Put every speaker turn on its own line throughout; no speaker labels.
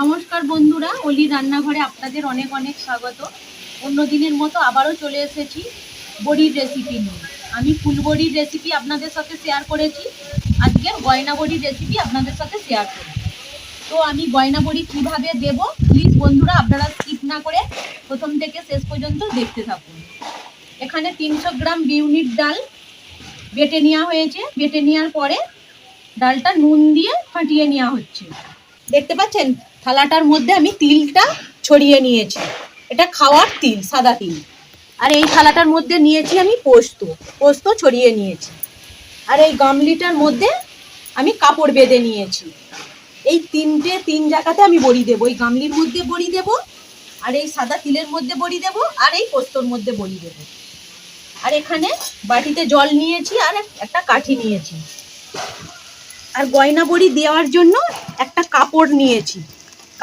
নমস্কার বন্ধুরা, অলি রান্নাঘরে আপনাদের অনেক অনেক স্বাগত। অন্য দিনের মতো আবারও চলে এসেছি বড়ির রেসিপি নিয়ে। আমি ফুলবড়ির রেসিপি আপনাদের সাথে শেয়ার করেছি, আজকে গয়না বড়ির রেসিপি আপনাদের সাথে শেয়ার করব। তো আমি গয়না বড়ি কীভাবে দেব প্লিজ বন্ধুরা আপনারা স্কিপ না করে প্রথম থেকে শেষ পর্যন্ত দেখতে থাকুন। এখানে তিনশো গ্রাম বিউনিট ডাল বেটে নেওয়া হয়েছে। বেটে নেওয়ার পরে ডালটা নুন দিয়ে ফাটিয়ে নেওয়া হচ্ছে। দেখতে পাচ্ছেন? থালাটার মধ্যে আমি তিলটা ছড়িয়ে নিয়েছি। এটা খাওয়ার তিল, সাদা তিল। আর এই থালাটার মধ্যে নিয়েছি আমি পোস্ত। পোস্ত ছড়িয়ে নিয়েছি। আর এই গামলিটার মধ্যে আমি কাপড় বেঁধে নিয়েছি। এই তিনটে, তিন জায়গাতে আমি বড়ি দেবো। এই গামলির মধ্যে বড়ি দেবো, আর এই সাদা তিলের মধ্যে বড়ি দেবো, আর এই পোস্তর মধ্যে বড়ি দেবো। আর এখানে বাটিতে জল নিয়েছি, আর একটা কাঠি নিয়েছি। আর গয়না বড়ি দেওয়ার জন্য একটা কাপড় নিয়েছি।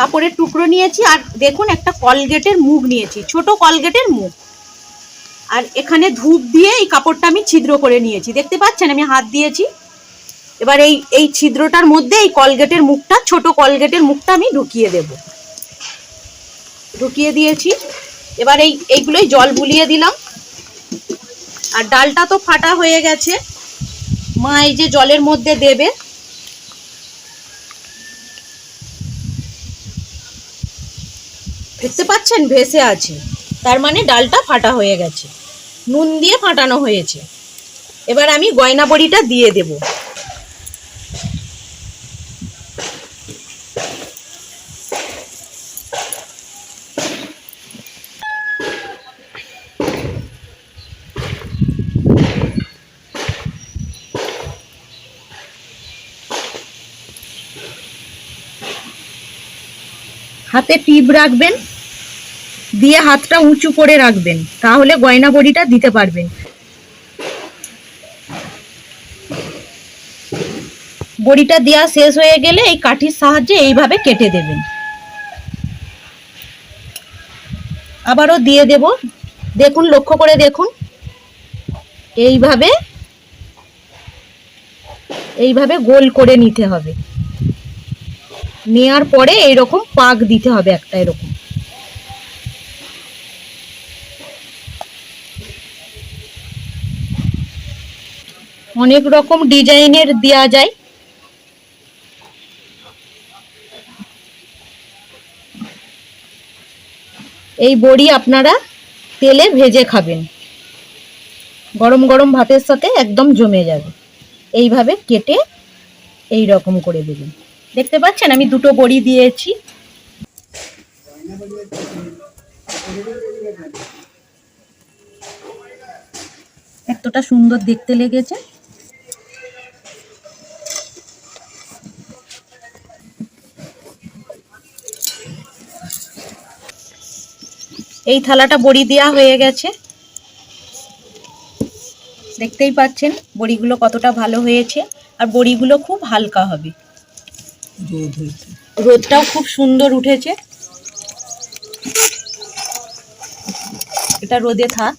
কাপড়ের টুকরো নিয়েছি আর দেখুন একটা কলগেটের মুখ নিয়েছি, ছোট কলগেটের মুখ। আর এখানে ধূপ দিয়ে এই কাপড়টা আমি ছিদ্র করে নিয়েছি, দেখতে পাচ্ছেন? আমি হাত দিয়েছি। এবার এই এই ছিদ্রটার মধ্যে এই কলগেটের মুখটা, ছোট কলগেটের মুখটা আমি ঢুকিয়ে দেব। ঢুকিয়ে দিয়েছি। এবার এই, এইগুলোই জল বুলিয়ে দিলাম। আর ডালটা তো ফাটা হয়ে গেছে। মা এই যে জলের মধ্যে দেবে দেখতে পাচ্ছেন ভেসে আছে। তার মানে ডালটা ফাটা হয়ে গেছে। নুন দিয়ে ফাটানো হয়েছে। এবার আমি গয়না বড়িটা দিয়ে দেব। হাতে টিপ রাখবেন। দিয়ে হাতটা উঁচু করে রাখবেন, তাহলে গয়না বড়িটা দিতে পারবেন। বড়িটা দেওয়া শেষ হয়ে গেলে এই কাঠির সাহায্যে এইভাবে কেটে দেবেন। আবারও দিয়ে দেব। দেখুন, লক্ষ্য করে দেখুন। এইভাবে এইভাবে গোল করে নিতে হবে। নেয়ার পরে এইরকম পাক দিতে হবে একটা এরকম। অনেক রকম ডিজাইনের দেওয়া যায়। এই বড়ি আপনারা তেলে ভেজে খাবেন। গরম গরম ভাতের সাথে একদম জমে যাবে। এইভাবে কেটে এই রকম করে দেবেন। দেখতে পাচ্ছেন? আমি দুটো বড়ি দিয়েছি। এতটা সুন্দর দেখতে লেগেছে। এই থালাটা বড়ি দেওয়া হয়ে গেছে। দেখতেই পাচ্ছেন বড়িগুলো কতটা ভালো হয়েছে আর বড়িগুলো খুব হালকা হবে। রোদটাও খুব সুন্দর উঠেছে। এটা রোদে থাক।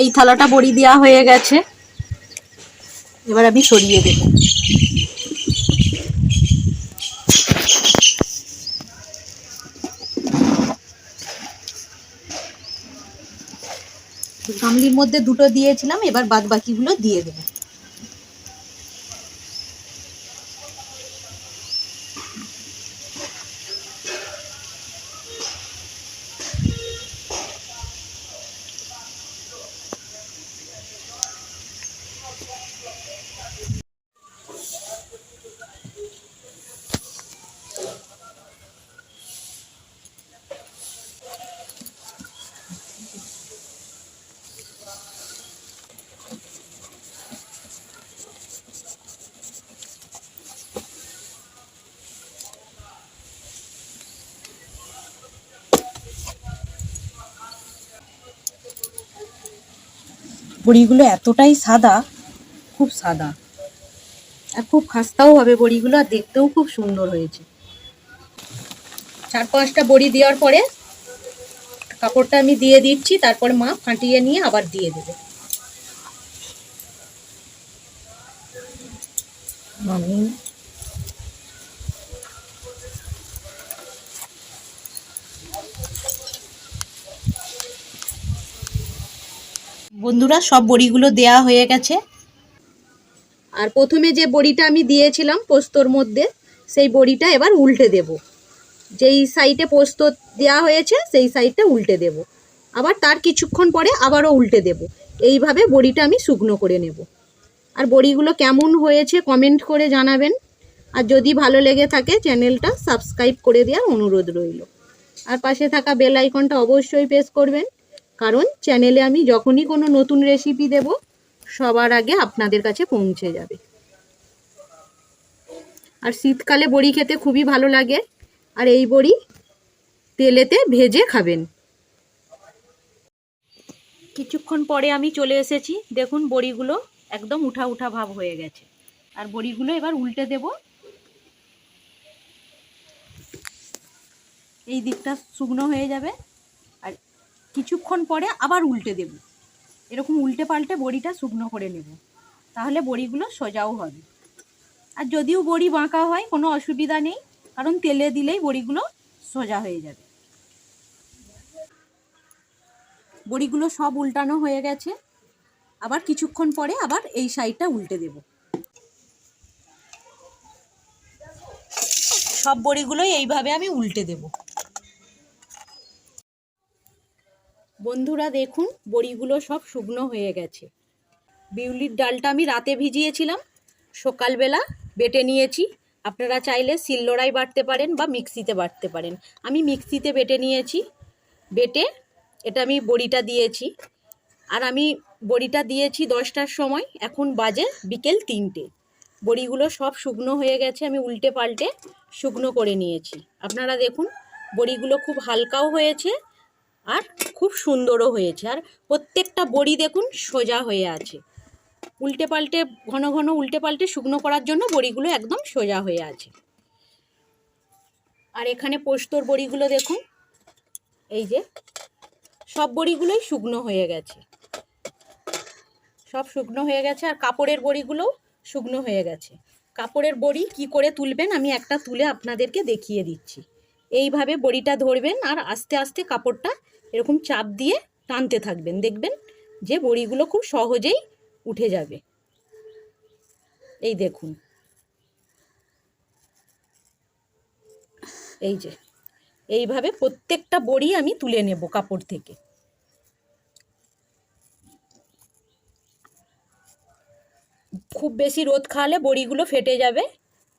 এই থালাটা বড়ি দেওয়া হয়ে গেছে। এবার আমি সরিয়ে দেব। গামলির মধ্যে দুটো দিয়েছিলাম, এবার বাদ বাকিগুলো দিয়ে দেবো। বড়িগুলো এতটাই সাদা, খুব সাদা। আর খুব খাস্তাও হবে বড়িগুলো, আর দেখতেও খুব সুন্দর হয়েছে। চার পাঁচটা বড়ি দেওয়ার পরে কাপড়টা আমি দিয়ে দিচ্ছি, তারপর মা ফাটিয়ে নিয়ে আবার দিয়ে দেবে।
আমি
বন্ধুরা, সব বড়িগুলো দেয়া হয়ে গেছে। আর প্রথমে যে বড়িটা আমি দিয়েছিলাম পোস্তর মধ্যে, সেই বড়িটা এবার উল্টে দেব। যেই সাইডে পোস্ত দেওয়া হয়েছে, সেই সাইডটা উল্টে দেব। আবার তার কিছুক্ষণ পরে আবারও উল্টে দেব। এইভাবে বড়িটা আমি শুকনো করে নেব। আর বড়িগুলো কেমন হয়েছে কমেন্ট করে জানাবেন। আর যদি ভালো লেগে থাকে, চ্যানেলটা সাবস্ক্রাইব করে দেওয়ার অনুরোধ রইল। আর পাশে থাকা বেল আইকনটা অবশ্যই প্রেস করবেন। কারণ চ্যানেলে আমি যখনই কোনো নতুন রেসিপি দেব, সবার আগে আপনাদের কাছে পৌঁছে যাবে। আর শীতকালে বড়ি খেতে খুবই ভালো লাগে, আর এই বড়ি তেলেতে ভেজে খাবেন। কিছুক্ষণ পরে আমি চলে এসেছি, দেখুন বড়িগুলো একদম উঠা উঠা ভাব হয়ে গেছে। আর বড়িগুলো এবার উল্টে দেব। এই দিকটা শুকনো হয়ে যাবে। কিছুক্ষণ পরে আবার উল্টে দেব। এরকম উল্টে পাল্টে বড়িটা শুকনো করে নেব। তাহলে বড়িগুলো সোজাও হবে। আর যদিও বড়ি বাঁকা হয়, কোনো অসুবিধা নেই, কারণ তেলে দিলেই বড়িগুলো সোজা হয়ে যাবে। বড়িগুলো সব উল্টানো হয়ে গেছে। আবার কিছুক্ষণ পরে আবার এই সাইডটা উল্টে দেব। সব বড়িগুলোই এইভাবে আমি উল্টে দেব। বন্ধুরা দেখুন, বড়িগুলো সব শুকনো হয়ে গেছে। বিউলির ডালটা আমি রাতে ভিজিয়েছিলাম। সকালবেলা বেটে নিয়েছি। আপনারা চাইলে শিলনোড়ায় বাটতে পারেন বা মিক্সিতে বাটতে পারেন। আমি মিক্সিতে বেটে নিয়েছি। বেটে এটা আমি বড়িটা দিয়েছি। আর আমি বড়িটা দিয়েছি দশটার সময়। এখন বাজে বিকেল তিনটে। বড়িগুলো সব শুকনো হয়ে গেছে। আমি উল্টে পাল্টে শুকনো করে নিয়েছি। আপনারা দেখুন, বড়িগুলো খুব হালকাও হয়েছে। আর খুব সুন্দরও হয়েছে। আর প্রত্যেকটা বড়ি দেখুন সোজা হয়ে আছে। উল্টে পাল্টে, ঘন ঘন উল্টে পাল্টে শুকনো করার জন্য বড়িগুলো একদম সোজা হয়ে আছে। আর এখানে পোস্তর বড়িগুলো দেখুন। এই যে, সব বড়িগুলোই শুকনো হয়ে গেছে। সব শুকনো হয়ে গেছে আর কাপড়ের বড়িগুলোও শুকনো হয়ে গেছে। কাপড়ের বড়ি কি করে তুলবেন আমি একটা তুলে আপনাদেরকে দেখিয়ে দিচ্ছি। এইভাবে বড়িটা ধরবেন আর আস্তে আস্তে কাপড়টা এরকম চাপ দিয়ে টানতে থাকবেন। দেখবেন যে বড়িগুলো খুব সহজেই উঠে যাবে। এই দেখুন। এই যে, এইভাবে প্রত্যেকটা বড়ি আমি তুলে নেব কাপড় থেকে। খুব বেশি রোদ খাওয়ালে বড়িগুলো ফেটে যাবে।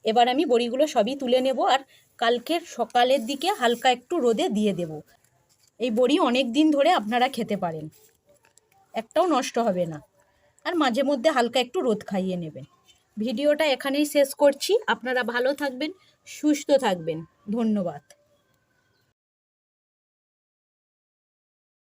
এবার আমি বড়িগুলো সবই তুলে নেব আর কালকের সকালের দিকে হালকা একটু রোদে দিয়ে দেব। এই বড়ি অনেক দিন ধরে আপনারা খেতে পারেন। একটাও নষ্ট হবে না। আর মাঝে মধ্যে হালকা একটু রোদ খাইয়ে নেবেন। ভিডিওটা এখানেই শেষ করছি। আপনারা ভালো থাকবেন, সুস্থ থাকবেন। ধন্যবাদ।